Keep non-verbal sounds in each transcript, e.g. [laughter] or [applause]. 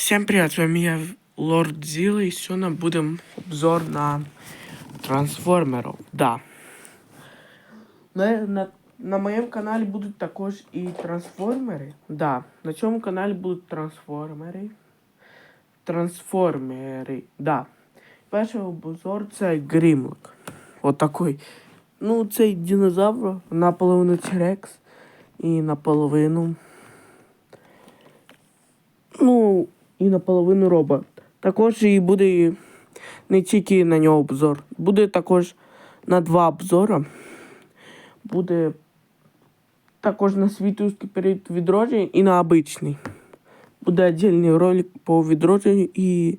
Всем привет, с вами я, Лорд Зила, и сегодня будем обзор на трансформеров. Да. На, на, на моем каналі будуть також і трансформери. Да. На цьому каналі будуть трансформери. Трансформери, да. Перший обзор це Грімлок. От такий. Ну, цей динозавр наполовину T-Rex і наполовину. Ну, і наполовину робот. Також і буде не тільки на нього обзор. Буде також на два обзора. Буде також на світовський період відродження і на обичний. Буде віддільний ролик по відродженню і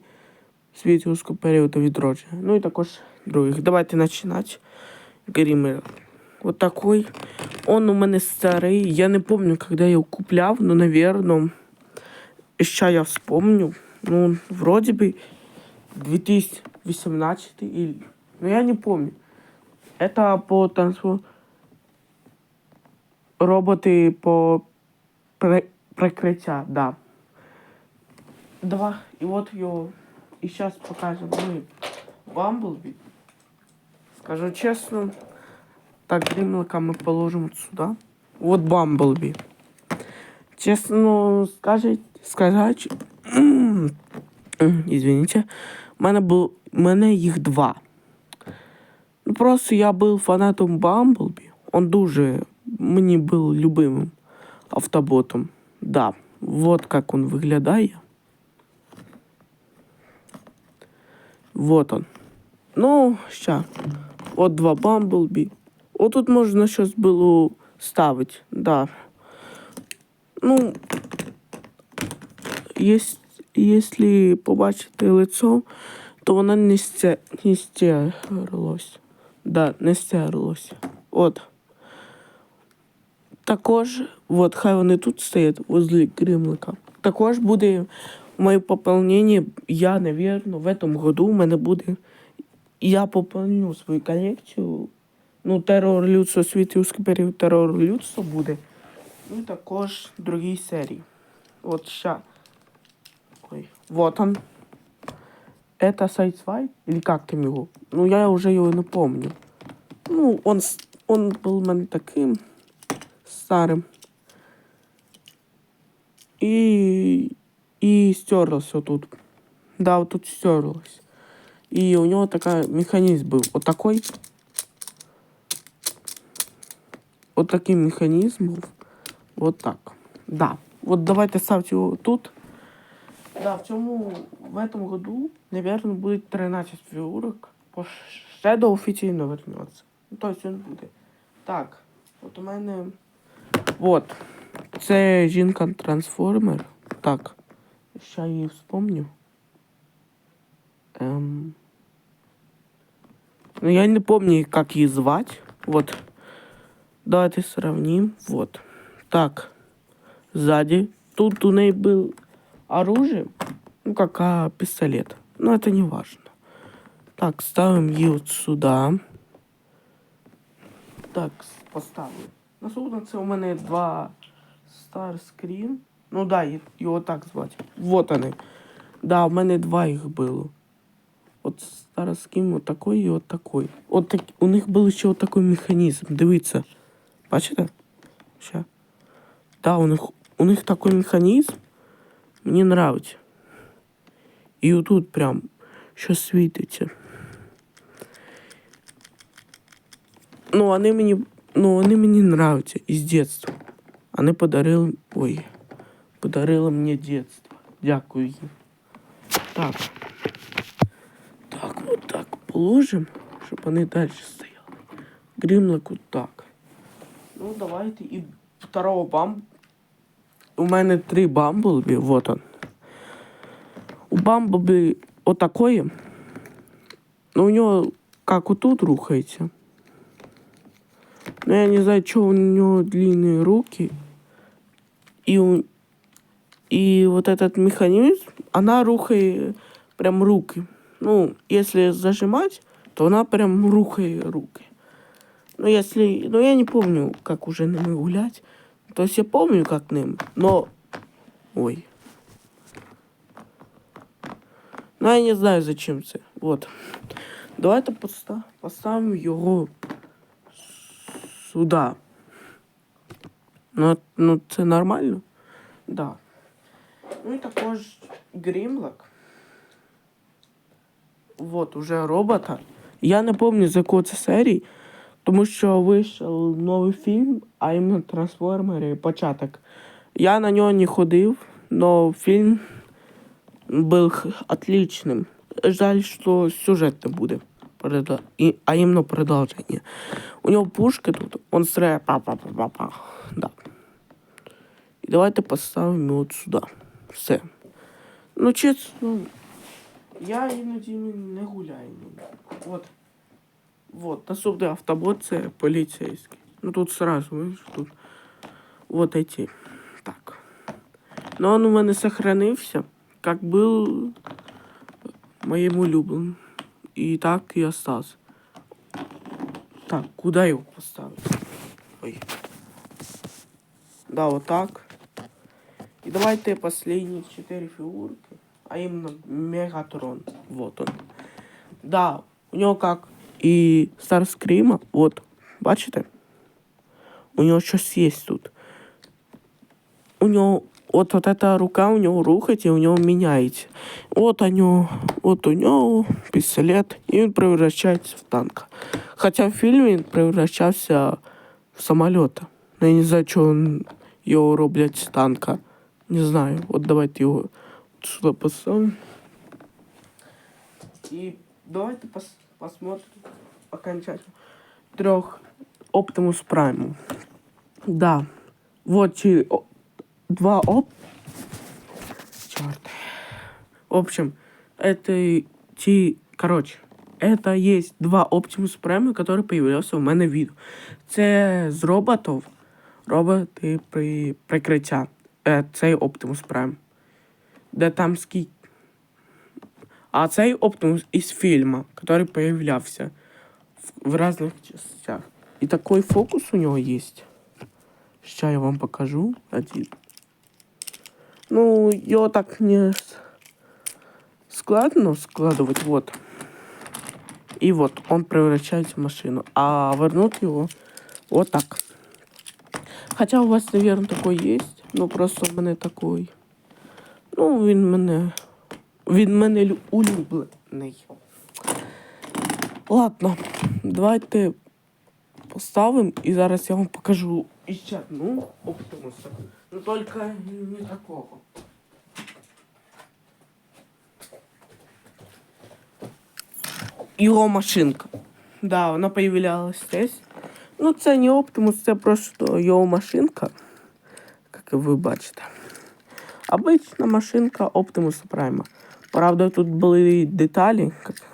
світовського періоду відродження. Ну і також других. Давайте починати. Гример. Вот такой. Он у мене старий. Я не помню, когда я его купляв, но, еще я вспомню. Ну, вроде бы 2018 или... Ну, я не помню. Это по танцу... Роботы по прикриття, да. Два. И вот ее... И сейчас покажем мы Бамблби. Скажу честно, так, гримлока мы положим вот сюда. Вот Бамблби. Чесно скажуть, сказати, [clears throat] извините, в мене був, в мене їх два. Ну, просто я був фанатом Бамблбі. Он дуже мені був любимим автоботом. Да, вот как он виглядає. Вот он. Ну, ща. От два Бамблбі. Отут можна щось було ставити, да. Ну, єс- якщо побачити лицо, то воно не, сте, не стерлось. Да, не стерлося. От. Також, от, хай вони тут стоять возле Гримлика. Також буде моє поповнення, я, наверное, в этом году у мене буде. Я поповню свою колекцію. Ну, терор людства, світівський період терор людства буде. Ну и також другие серии. Вот ща. Вот он. Это Сайдсвай? Или как там его? Ну, я уже его не помню. Ну, он, он был у мене таким старым. И, и стерлся тут. Да, вот тут стерлось. И у него такой механизм был. Вот такой. Вот таким механизмом. Вот так. Да. Вот давайте ставьте его тут. Да, в цьому, в этом году, наверное, будет 13 фігурок. По Shadow офіційно вернеться. Ну, тобто він буде. Так, от у мене. Вот. Це жінка-трансформер. Так. Ща її вспомню. Ем... Ну, я не помню, как ее звать. Вот. Давайте сравним. Вот. Так. Сзади. Тут у ней был оружие. Ну, как а, пистолет. Но это не важно. Так, ставим ее вот сюда. Так, с- поставлю. Наступно це у мене два Старскрін. Ну да, їх- його так звати. Вот вони. Да, у мене два їх було. От Старскрін от такий і от такий. От так, у них був ще от такий механізм. Дивіться. Бачите? Ща. Да, у них, у них такой механизм. Мені нравится. І отут прям що світиться. Ну, вони мені. Ну, вони мені нравятся із детства. Вони подарили. Ой. Подарили мені детство. Дякую їм. Так. Так, вот так положим, щоб вони далі стояли. Грімлик вот так. Ну, давайте і второго бам. У мене три бамблбі, вот он. У бамблбі отакої. Ну, у нього как отут рухається. Ну, я не знаю, чого у нього длинные руки. И, у... и вот этот механизм, она рухает прям руки. Ну, если зажимать, то она прям рухает руки. Ну, если... Ну, я не помню, как уже ними гулять. То есть я помню, как ним, но... Ой. Ну, я не знаю, зачем це. Вот. Давайте поста- поставимо його сюди. Ну, ну це нормально? Да. Ну і також Грімлок. Вот, уже робота. Я не пам'ятаю, з якої це серії, тому що вийшов новий фільм, а іменно Трансформери початок. Я на нього не ходив, но фільм був отличним. Жаль, що сюжет не буде. А іменно продовження. У нього пушки тут, он стріляє па-па-па-па-па. Да. І давайте поставимо от сюди. Все. Ну, чесно, я іноді не гуляю. От. Вот, наступний автобот це поліцейський. Ну тут сразу, видиш, тут. Вот эти. Так. Но он у мене сохранився, как был моим улюбленным. И так и остался. Так, куда его поставить? Ой. Да, вот так. И давайте последние четыре фигурки. А именно Мегатрон. Вот он. Да, у него как и Старскрима. Вот, бачите? У него щось есть тут. У него вот, вот эта рука у него рухається, і у него меняется. Вот у него, вот у него пистолет, и он превращается в танк. Хотя в фильме він превращався в самолета. Ну, я не знаю, чого он його роблять з танка. Не знаю. Вот давайте його сюди поставимо. И давайте пос посмотрим окончательно трех Оптимус Прайму. Да. Вот чи о- два оп... Черт. В общем, это ті... Короче, это есть два Оптимус Прайма, которые появлялся у мене в відео. Це з роботів. Роботи при прикриття. Е, цей Оптимус Прайм. Де там скільки а цей Оптимус із фільму, який появлявся в, в різних частях. І такий фокус у нього є. Сейчас я вам покажу один. Ну, його так не с- складно складывать, вот. И вот он превращается в машину. А вернуть его вот так. Хотя у вас, наверное, такой есть. Ну, просто у мене такой. Ну, він мене. Він мене улюблений. Ладно, давайте поставимо і зараз я вам покажу іще одну Оптимуса. Ну тільки не такого. Його машинка. Да, вона появлялась десь. Ну, це не Оптимус, це просто його машинка. Як ви бачите. Обична машинка Optimus Prime. Правда, тут були деталі,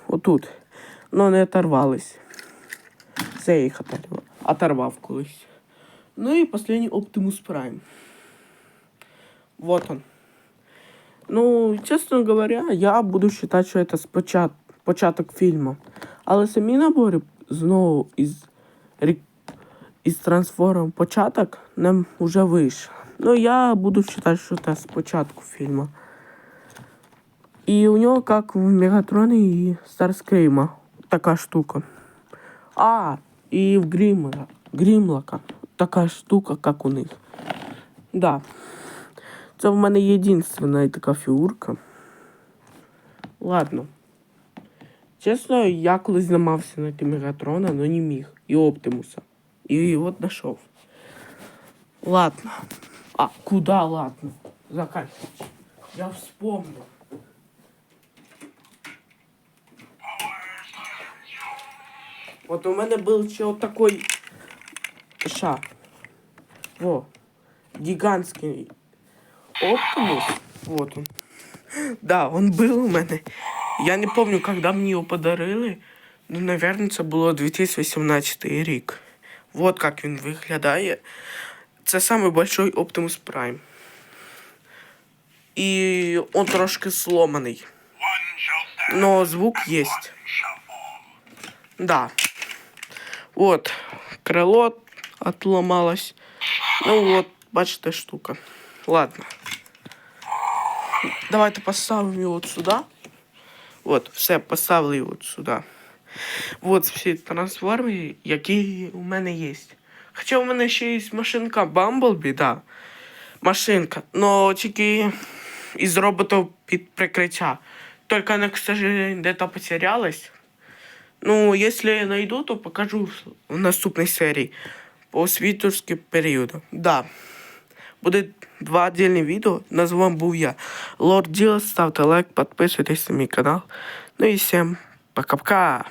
отут, але не оторвались. Це я їх оторвав, оторвав колись. Ну і останній Optimus Prime. Вот он. Ну, чесно говоря, я буду считать, що це спочат... початок фільму. Але самі набори знову із, із трансформом початок нам вже вийшов. Ну, я буду считать, що це спочатку фільму. І у нього, як в Мегатроні і Старскріма, така штука. А, і в Грімера, Грімлока така штука, як у них. Да. Це в мене єдинственна така фігурка. Ладно. Чесно, я колись знімався на ті Мегатрона, але не міг. І Оптимуса. І от знайшов. Ладно. А, куда ладно? Заканчивать. Я вспомнил. Вот у мене был ще от такой ша. Во. Гигантский Оптимус. Вот он. Да, он был у мене. Я не помню, когда мне его подарили. Ну, наверное, це було 2018 рік. Вот как він виглядає. Це самый большой Optimus Prime. І он трошки сломаний. Но звук есть. Да. Вот. Крыло отломалось. Ну вот, бачите, штука. Ладно. Давайте поставимо його от сюди. От, все, поставили от сюди. От всі трансформи, які у мене є. Хоча у мене ще є машинка Бамблбі, да. Машинка. Но тільки із роботів під прикриття. Только она, к сожалению, где-то потерялась. Ну, если я найду, то покажу в наступній серії по світовським періодам. Да. Буде два віддільні відео. Назван вами був я. Лорд Діла, ставте лайк, підписуйтесь на мій канал. Ну і всім пока-пока.